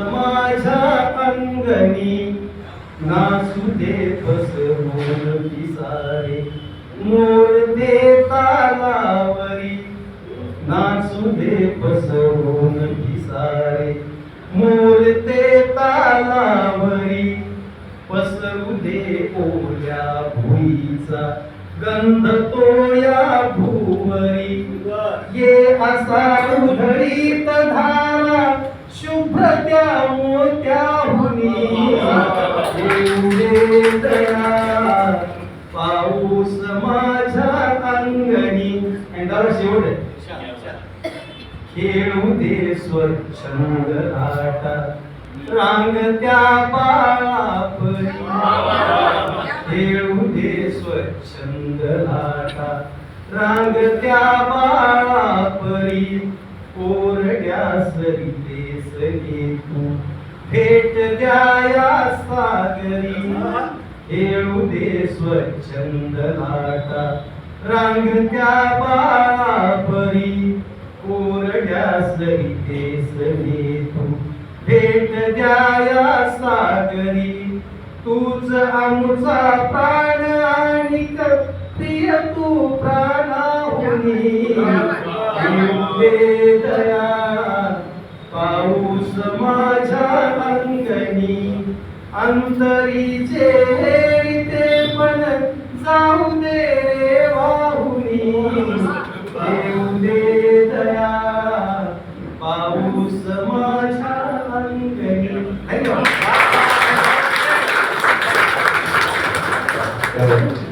माझ्या अंगणी नाचू दे पसरून पिसारे. मोर दे तालावरी नाचू दे पसरून पिसारे. मोर ते तालावरी पसरू दे ओल्या भुईचा गंध तो या भुवरी ये असा उधळीत आणि दादा शेवट? आहे. खेळू दे स्वच्छंद लाटा रांगत्या बाळापरी खेळू दे स्वच्छंद लाटा रांगत्या बाळापरी कोरड्या सरिते सरी तू भेट द्या या सागरी. खेळू दे स्वच्छंद लाटा रांगत्या बाळापरी कोरड्या सरिते सरी तू भेट द्या या सागरी तूच आमचा प्राण आणि प्रिय तू प्राणाहुनी. दया पाऊस माझ्या अंगणी अंतरीचे Amen.